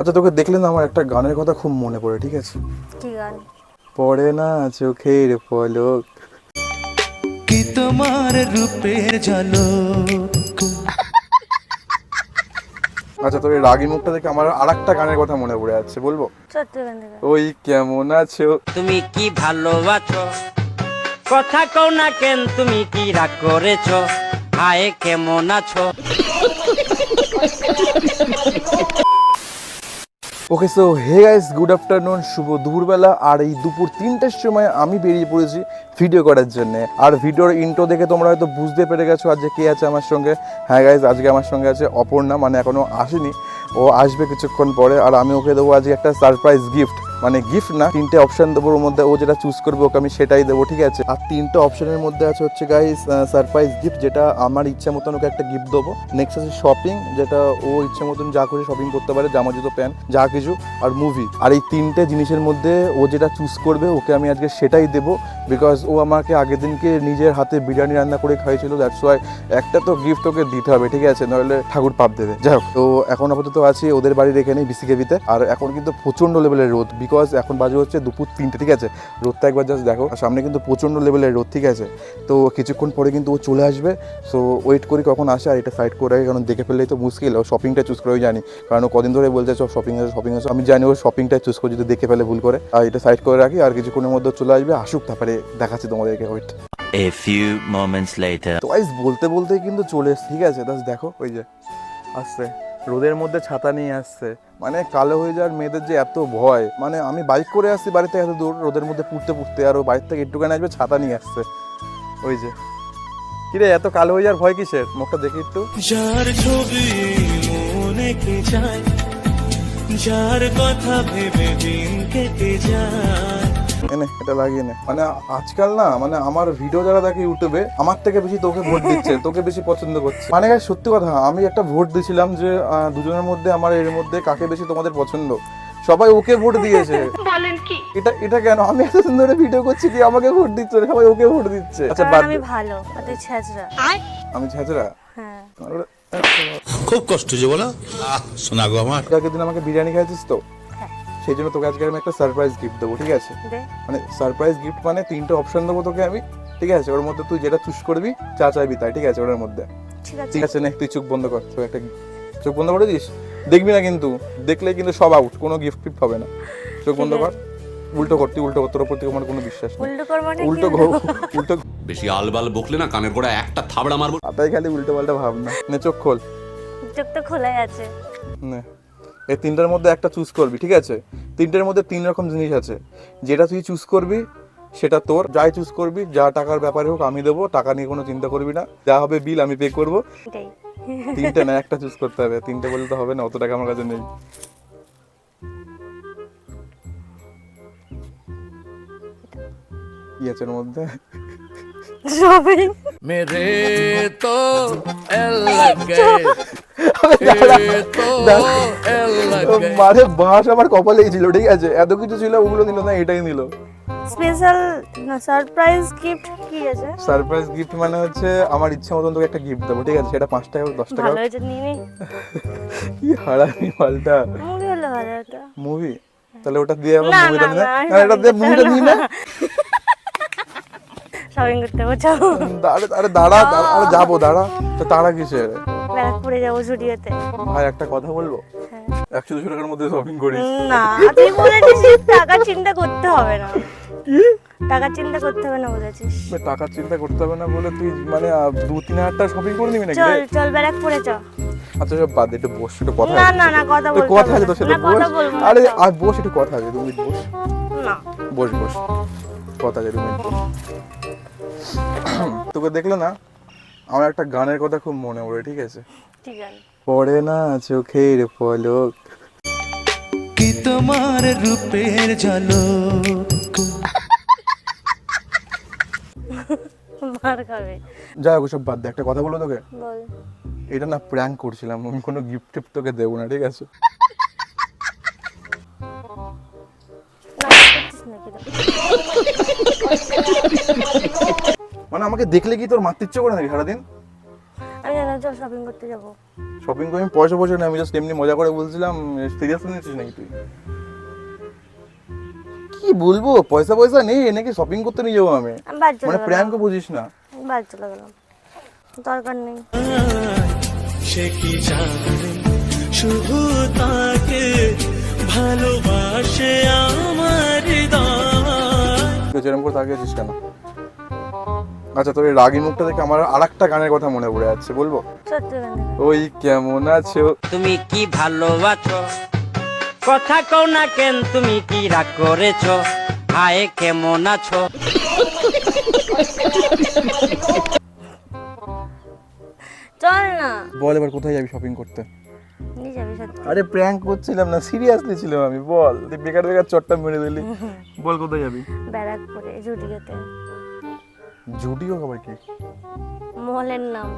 আচ্ছা তোকে দেখলে না আমার একটা গানের কথা খুব মনে পড়ে ঠিক আছে? কি গান। পড়ে না চোখের পলক। কি তোমার রূপের ঝলক? আচ্ছা তোর এই রাগি মুখটা দেখে আমার আর একটা গানের কথা মনে পড়ে যাচ্ছে বলব? ওই কেমন আছো? তুমি কি ভালো আছো কথা কও না কেন তুমি কি রাগ করেছ? হায় কেমন আছো? Okay so hey guys good afternoon শুভ দুপুরবেলা, আর এই দুপুর তিনটের সময় আমি বেরিয়ে পড়েছি ভিডিও করার জন্য। আর ভিডিওর ইন্ট্রো দেখে তোমরা হয়তো বুঝতে পেরে গেছো আজকে কে আছে আমার সঙ্গে। হ্যাঁ গাইস আজকে আমার সঙ্গে আছে অপর্ণা মানে এখনও আসেনি। ও আসবে কিছুক্ষণ পরে, আর আমি ওকে দেবো আজকে একটা সারপ্রাইজ গিফট মানে গিফট না, তিনটে অপশন দেবো ওর মধ্যে। ও যেটা চুজ করবে, ওকে আমি সেটাই দেবো, ঠিক আছে? আর তিনটে অপশনের মধ্যে আছে হচ্ছে গাইস সারপ্রাইজ গিফট যেটা আমার ইচ্ছা মতন ওকে একটা গিফট দেবো। নেক্সট আছে শপিং যেটা ও ইচ্ছা মতন যা খুশি শপিং করতে পারে, জামা জুতো প্যান্ট যা কিছু, আর মুভি আর এই তিনটে জিনিসের মধ্যে ও যেটা চুজ করবে, ওকে আমি আজকে সেটাই দেবো বিকজ ও আমাকে আগের দিনকে নিজের হাতে বিরিয়ানি রান্না করে খাইছিল দ্যাটস ওয়াই একটা তো গিফট ওকে দিতে হবে, ঠিক আছে? নাহলে ঠাকুর পাপ দেবে। যাই হোক, তো এখন আপাতত আছি, ওদের বাড়ির এখানেই বিসিকেবিতে আর এখন কিন্তু প্রচণ্ড লেভেলের রোদ বিকজ এখন বাজে হচ্ছে দুপুর তিনটে ঠিক আছে? রোদটা একবার জাস্ট দেখো। সামনে কিন্তু প্রচণ্ড লেভেলের রোদ ঠিক আছে? তো কিছুক্ষণ পরে কিন্তু ও চলে আসবে। সো ওয়েট করি কখন আসে আর এটা সাইড করে রাখি, কারণ দেখে ফেললেই তো মুশকিল। ও শপিংটা চুজ করে জানি। কারণ ও কদিন ধরে বলছে সব শপিং আছে শপিং আছে। আমি জানি ও শপিংটা চুজ করে যদি দেখে ফেলে ভুল করে। আর এটা সাইড করে রাখি আর কিছুক্ষণের মধ্যে চলে আসবে। আসুক তারপরে দেখাচ্ছি তোমাদেরকে wait A few moments later. তো বলতে বলতেই কিন্তু চলে এসছে ঠিক আছে? দাস দেখো ওই যে আসছে। রোদের মধ্যে ছাতা নিয়ে আসছে। মানে কালো হয়ে যাওয়ার মেয়েদের যে এত ভয় মানে আমি বাইক করে আসছি বাড়িতে এত দূর রোদের মধ্যে পুড়তে পুড়তে আর ও বাড়ির থেকে একটুখানি আসবে ছাতা নিয়ে আসছে। ওই যে। কিরে এত কালো হয়ে যাওয়ার ভয় কিসের? মুখটা দেখি একটু। যার ছবি মনে কে যায় যার কথা ভেবে দিন কেটে যায়। এনে এটা লাগিয়ে নে। মানে আজকাল না মানে আমার ভিডিও যারা দেখে ইউটিউবে আমার থেকে বেশি তোকে ভোট দিচ্ছে তোকে বেশি পছন্দ করছে। মানে সত্যি কথা আমি একটা ভোট দিছিলাম যে দুজনের মধ্যে আমার এর মধ্যে কাকে বেশি তোমাদের পছন্দ? সবাই ওকে ভোট দিয়েছে। বলেন কি? এটা এটা কেন? আমি এতদিন ধরে ভিডিও করছি কি আমাকে ভোট দিচ্ছে সবাই ওকে ভোট দিচ্ছে? আচ্ছা আমি ভালো তুই ছেঁচড়া। আমি ছেঁচড়া? হ্যাঁ। খুব কষ্ট যে বলো। আহ শোনা গো আমার। আগের দিন আমাকে বিরিয়ানি খাইছিস তো। সেই জন্য তোকে আজকে আমি একটা সারপ্রাইজ গিফট দেবো ঠিক আছে? মানে সারপ্রাইজ গিফট মানে তিনটে অপশন দেবো তোকে আমি ঠিক আছে? ওর মধ্যে তুই যেটা চুজ করবি চা চাইবি তাই ঠিক আছে? ওটার মধ্যে। ঠিক আছে। ঠিক আছে নে তুই চোখ বন্ধ কর তুই একটা চোখ বন্ধ করে দিস? দেখবি না কিন্তু দেখলে কিন্তু সব আউট কোনো গিফট ফিফট হবে না। চোখ বন্ধ কর। উল্টো কর তুই উল্টো কর তোর উপর থেকে আমার কোনো বিশ্বাস নেই। উল্টো কর মানে উল্টো উল্টো বেশি আলবাল বকলে না কানের গোড়া একটা থাবড়া মারবো। তাই খালি উল্টো পাল্টা ভাবনা নে চোখ খোল। চোখ তো খোলাই আছে। নে। এই তিনটার মধ্যে একটা চুজ করবি ঠিক আছে? তিনটার মধ্যে তিন রকম জিনিস আছে। যেটা তুই চুজ করবি সেটা তোর। যাই চুজ করবি যা টাকার ব্যাপারে হোক আমি দেবো। টাকা নিয়ে কোনো চিন্তা করবি না। যা হবে বিল আমি পে করব। তিনটে না একটা চুজ করতে হবে। তিনটে বললে তো হবে না অত টাকা আমার কাছে নেই। ওর মধ্যে? মেরে তো মারে বাঁশ আমার কপালেই ছিল ঠিক আছে? এত কিছু ছিল ওগুলো নিল না এটাই নিল স্পেশাল সারপ্রাইজ গিফট কি আছে? সারপ্রাইজ গিফট মানে হচ্ছে আমার ইচ্ছা মতন তোকে একটা গিফট দেবো ঠিক আছে? সেটা পাঁচ টাকা হোক দশ টাকা। ভালো হয়েছে নিয়ে কি হারামি পাল্টা। মুভি হলে ভালো হতো মুভি তাহলে ওটা দিয়ে আমার না, মুভিটা না, না, এটা দিয়ে মুভিটা করতে না। শপিং করতে বলছো আরে আরে দাঁড়া দাঁড়া, আরে যাব দাঁড়া। তো তাড়া কিসের? ব্যারাকপুরে যাব ছুটিতে ভাই একটা কথা বলব? হ্যাঁ। একশো দুশো টাকার মধ্যে শপিং করিস। না তুই বলেছিস টাকা চিন্তা করতে হবে না। টাকা চিন্তা করতে হবে না বলেছিস। টাকার চিন্তা করতে হবে না বলে তুই মানে দু তিন হাজার টাকা শপিং করে নিবি নাকি চল? চল ব্যারাকপুরে আচ্ছা সব বাদ একটু বস একটু কথা না না না কথা কথা আছে তোর সাথে বস। আরে আর বস একটু কথা আছে বস। না। বস বস। কথা আছে বস। তোকে দেখল না? আমার একটা গানের কথা খুব মনে পড়ে ঠিক আছে? ঠিক আছে। পড়ে না চোখের পলক। কি তোমার রূপের ঝলক? মার খাবে। যাই হোক সব বাদ দে একটা কথা বলো তোকে। বল। এটা না প্র্যাঙ্ক করছিলাম আমি কোনো গিফট টিফট তোকে দেবো না ঠিক আছে? মানে আমাকে দেখলে কি তোর মারতে ইচ্ছে করে নাকি সারাদিন? আমি জানো চল শপিং করতে যাব। শপিং করে আমি পয়সা পয়সা নেই আমি জাস্ট এমনি মজা করে বলছিলাম সিরিয়াস নিয়েছিস নাকি তুই? কি বলব পয়সা পয়সা নেই নাকি শপিং করতে নিয়ে যাব আমি। মানে গেলাম। বুঝিস না। বাড়ি চলে গেলাম। দরকার নেই। সে কি জানে শুধু তাকে ভালোবাসে আমার হৃদয়। তুই এরকম করে তাকিয়ে আছিস কেন? আচ্ছা তোর এই রাগি মুখটা দেখে আমার আর একটা গানের কথা মনে পড়ে যাচ্ছে বলব? ওই কেমন আছো? তুমি কি ভালোবাসো? কথা কও না কেন তুমি কি রাগ করেছ? হায় কেমন আছো? চল না। বল এবার কোথায় যাবি শপিং করতে? নিয়ে যাবি সত্যি। আরে প্র্যাঙ্ক করছিলাম না সিরিয়াসলি ছিলাম আমি বল। তুই বেকার বেকার চটটা মেরে দিলি। বল কোথায় যাবি? ব্যারাকপুরে জুডিওতে। জুডিও আবার কি? মলের নাম।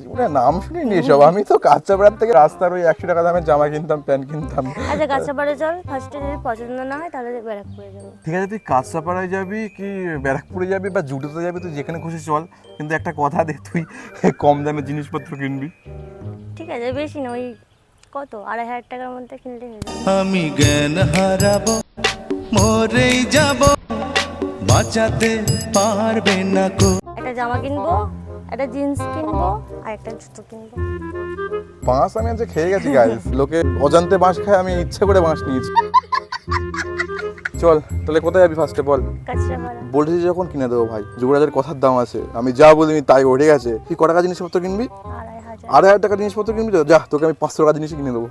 জীবনে নাম শুনিনি এসব। আমি তো কাঁচাপাড়ার থেকে রাস্তার ওই একশো টাকা দামের জামা কিনতাম প্যান্ট কিনতাম। আচ্ছা কাঁচাপাড়ে চল। ফার্স্টে যদি পছন্দ না হয় তাহলে ব্যারাকপুরে যাব। ঠিক আছে তুই কাঁচাপাড়ায় যাবি কি ব্যারাকপুরে যাবি বা জুডিওতে যাবি তুই যেখানে খুশি চল। কিন্তু একটা কথা দে তুই কম দামে জিনিসপত্র কিনবি। ঠিক আছে বেশি না ওই কত? আড়াই হাজার টাকার মধ্যে কিনলে হয়ে যাবে। আমি জ্ঞান হারাবো মরেই যাব। বাঁচাতে পারবে না কো একটা জামা কিনবো একটা জিন্স কিনবো আর একটা জুতো কিনবো। বাঁশ আমি আজকে খেয়ে গেছি গাইস লোকে অজান্তে বাঁশ খায় আমি ইচ্ছে করে বাঁশ নিয়েছি। চল তাহলে কোথায় যাবি ফার্স্টে বল? কাঁচরাপাড়া। বলতেছি যখন কিনে দেবো ভাই যুবরাজের কথার দাম আছে। আমি যা বলি আমি তাই ওঠে গেছে। তুই ক টাকা জিনিসপত্র কিনবি? আড়াই হাজার। আড়াই হাজার টাকা জিনিসপত্র কিনবি তো? যা তোকে আমি পাঁচশো টাকা জিনিস কিনে দেবো।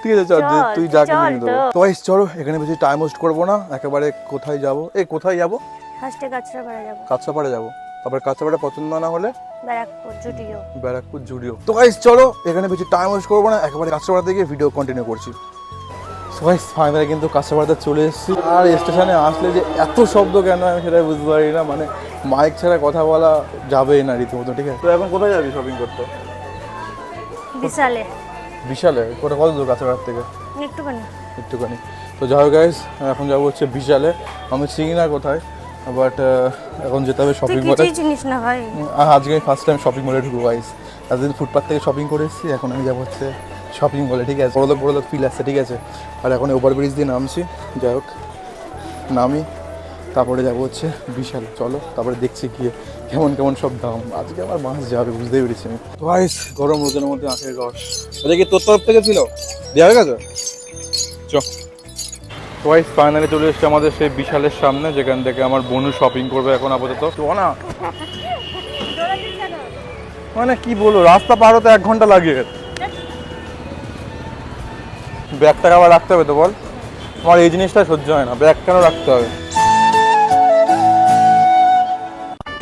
ঠিক আছে চল চল, তুই যা চল কিনে দেবো তো। তো চলো এখানে বেশি টাইম ওয়েস্ট করব না। একেবারে কোথায় যাব? এই কোথায় যাব? ফার্স্টে কাঁচরাপাড়া যাব। কাঁচাপাড়ে যাব। তারপরে কাঁচাপাড়ে পছন্দ না হলে? ব্যারাকপুর জুডিও। ব্যারাকপুর জুডিও। তো গাইস চলো এখানে বেশি টাইম ওয়েস্ট করব না। একেবারে গিয়ে ভিডিও কন্টিনিউ করছি। সবাই ফাইনালি কিন্তু কাঁচাপাড়াতে চলে এসেছি। আর স্টেশনে আসলে যে এত শব্দ কেন আমি সেটাই বুঝতে পারি না। মানে মাইক ছাড়া কথা বলা যাবেই না রীতিমতো ঠিক আছে? তো এখন কোথায় যাবি শপিং করতে? বিশালে। বিশালে? কোটা কত দূর কাছাকাছি থেকে? একটুখানি। একটুখানি। তো যাই হোক গাইস এখন যাব হচ্ছে বিশালে। আমি চিনি না কোথায় বাট এখন যেতে হবে শপিং মলে। কিছুই চিনিস না ভাই। আজকে আমি ফার্স্ট টাইম শপিং মলে ঢুকবো গাইস এতদিন ফুটপাথ থেকে শপিং করে এসেছি এখন আমি যাব হচ্ছে শপিং মলে ঠিক আছে? বড়লোক বড়লোক ফিল আসছে ঠিক আছে? আর এখন ওভার ব্রিজ দিয়ে নামছি যাই হোক নামি তারপরে যাব হচ্ছে বিশাল। চলো তারপরে দেখছি গিয়ে কেমন কেমন সব দাম? আজকে আমার মাছ যাবে বুঝতেই পেরেছি আমি। গাইস গরম রোদের মধ্যে আখের রস। এটা কি তোর তরফ থেকে ছিল? দেওয়া হয়ে গেছে? চ। গাইস ফাইনালি চলে এসেছে আমাদের সেই বিশালের সামনে যেখান থেকে আমার বনু শপিং করবে এখন আপাতত। তো না মানে কি বলব রাস্তা পার হতে এক ঘণ্টা লাগে। ব্যাগটা আবার রাখতে হবে তো বল? আমার এই জিনিসটা সহ্য হয় না ব্যাগ কেন রাখতে হবে?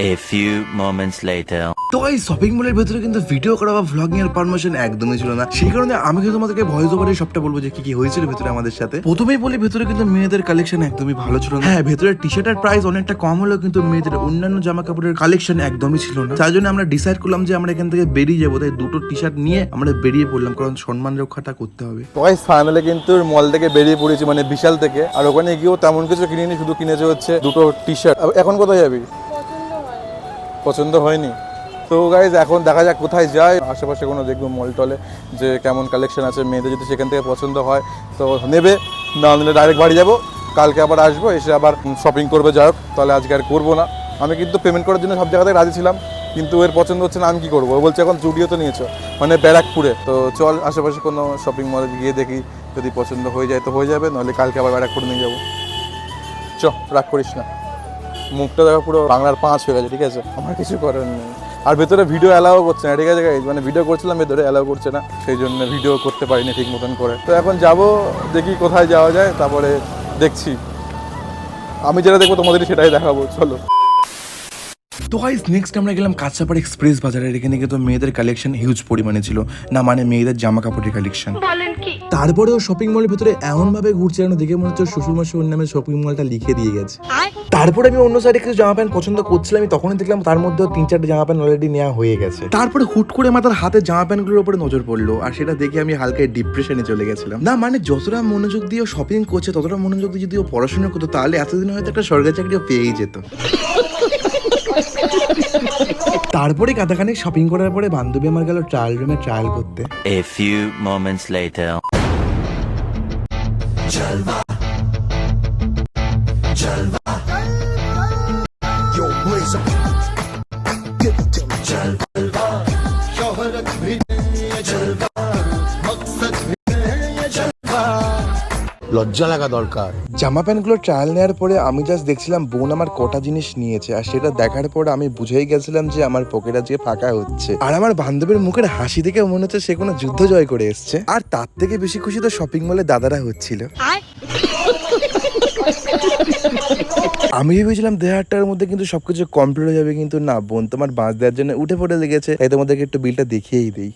A few moments later. তো এই শপিং মলের ভেতরে কিন্তু ভিডিও করা বা ভ্লগিং এর পারমিশন একদমই ছিল না। সেই কারণে আমি কিন্তু তোমাদেরকে ভয়েস ওভারে সবটা বলব যে কি কি হয়েছিল ভেতরে আমাদের সাথে। প্রথমেই বলি ভেতরে কিন্তু মেয়েদের কালেকশন একদমই ভালো ছিল না। হ্যাঁ ভেতরে টি শার্টের প্রাইস অনেকটা কম হলেও কিন্তু মেয়েদের অন্যান্য জামা কাপড়ের কালেকশন একদমই ছিল না। তাই জন্য আমরা ডিসাইড করলাম যে আমরা এখান থেকে বেরিয়ে যাব। তাই দুটো টি শার্ট নিয়ে আমরা বেরিয়ে পড়লাম কারণ সম্মান রক্ষাটা করতে হবে। গাইস ফাইনালি কিন্তু মল থেকে বেরিয়ে পড়েছি মানে বিশাল থেকে। আর ওখানে গিয়েও তেমন কিছু কিনিনি শুধু কিনেছে হচ্ছে দুটো টি শার্ট এখন কোথায় যাবি? পছন্দ হয়নি। তো গাইজ এখন দেখা যাক কোথায় যায়। আশেপাশে কোনো দেখব মল টলে যে কেমন কালেকশন আছে, মেয়েদের যদি সেখান থেকে পছন্দ হয়, তো নেবে। না নিলে ডাইরেক্ট বাড়ি যাব। কালকে আবার আসব, এসে আবার শপিং করবে, যাই হোক। তাহলে আজকে আর করব না। আমি কিন্তু পেমেন্ট করার জন্য সব জায়গাতে রাজি ছিলাম, কিন্তু এর পছন্দ হচ্ছে না, আমি কি করব? বলছে, এখন জুডিওতে নিয়েছো মানে ব্যারাকপুরে। তো চল আশেপাশে কোনো শপিং মলে গিয়ে দেখি, যদি পছন্দ হয়ে যায় তো হয়ে যাবে নাহলে কালকে আবার ব্যারাকপুরে নিয়ে যাব। চ, রাগ করিস না। মুখটা দেখো পুরো বাংলার পাঁচ হয়ে গেছে ঠিক আছে? আমার কিছু করার নেই। আর ভেতরে ভিডিও অ্যালাও করছে না ঠিক আছে? মানে ভিডিও করছিলাম ভেতরে অ্যালাও করছে না সেই জন্য ভিডিও করতে পারিনি ঠিক মতন করে। তো এখন যাব দেখি কোথায় যাওয়া যায় তারপরে দেখছি। আমি যেটা দেখব তোমাদেরই সেটাই দেখাবো চলো। তো গাইস নেক্সট আমরা গেলাম কাঁচাপাড় এক্সপ্রেস বাজারের এখানে কিন্তু মেয়েদের কালেকশন হিউজ পরিমাণে ছিল। না মানে মেয়েদের জামা কাপড়ের কালেকশন তারপরেও শপিং মলের ভিতরে এমন ভাবে ঘুরছে যেন দেখে মনে হচ্ছে শ্বশুর মাসে ওর নামে শপিং মলটা লিখে দিয়ে গেছে। তারপরে আমি অন্য সাইডে কিছু জামা প্যান্ট পছন্দ করছিলাম আমি তখনই দেখলাম তার মধ্যেও তিন চারটে জামা প্যান্ট অলরেডি নেওয়া হয়ে গেছে। তারপরে হুট করে আমার তার হাতে জামা প্যান্টগুলোর উপরে নজর পড়ল আর সেটা দেখে আমি হালকা ডিপ্রেশনে চলে গেছিলাম। না মানে যতটা মনোযোগ দিয়ে শপিং করছে ততটা মনোযোগ দিয়ে যদি ও পড়াশোনা করতো তাহলে এতদিন হয়তো একটা সরকারি চাকরিও পেয়েই যেত। তারপরে কাদাখানে শপিং করার পরে বান্ধবী আমার গেল ট্রায়াল রুমে ট্রায়াল করতে। A few moments चलवा লজ্জা লাগা দরকার। জামা প্যান্টগুলো ট্রায়াল নেওয়ার পরে আমি জাস্ট দেখছিলাম বোন আমার কটা জিনিস নিয়েছে আর সেটা দেখার পর আমি বুঝেই গেছিলাম যে আমার পকেট আজকে ফাঁকা হচ্ছে। আর আমার বান্ধবীর মুখের হাসি দেখে মনে হচ্ছে সে কোনো যুদ্ধ জয় করে এসছে। আর তার থেকে বেশি খুশি তো শপিং মলে দাদারা হচ্ছিল। আমি ভেবেছিলাম দেড় হাজার টাকার মধ্যে কিন্তু সবকিছু কমপ্লিট হয়ে যাবে কিন্তু না বোন তোমার বাঁচ দেওয়ার জন্য উঠে পড়ে লেগেছে তাই তোমাদেরকে একটু বিলটা দেখিয়েই দিই।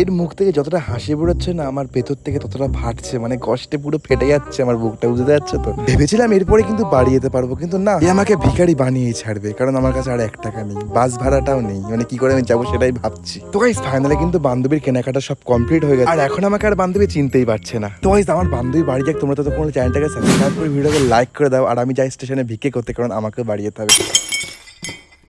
এর মুখ থেকে যতটা হাসি বেরোচ্ছে না, আমার ভেতর থেকে ততটা ফাটছে মানে কষ্টে পুরো ফেটে যাচ্ছে আমার বুকটা, বুঝতে যাচ্ছে তো? ভেবেছিলাম এরপরে কিন্তু বাড়ি যেতে পারব, কিন্তু না, এ আমাকে ভিখারি বানিয়ে ছাড়বে, কারণ আমার কাছে আর এক টাকা নেই, বাস ভাড়াটাও নেই মানে কি করে আমি যাব সেটাই ভাবছি। তো গাইস ফাইনালি কিন্তু বান্ধবীর কেনাকাটা সব কমপ্লিট হয়ে গেছে। আর এখন আমাকে আর বান্ধবী চিনতেই পারছে না। তো গাইস আমার বান্ধবী বাড়ি যাক, তোমরা তো কোনো চ্যানেলটাকে সাবস্ক্রাইব করে ভিডিওকে লাইক করে দাও, আর আমি যাই স্টেশনে ভিক্ষে করতে, কারণ আমাকেও বাড়ি যেতে হবে।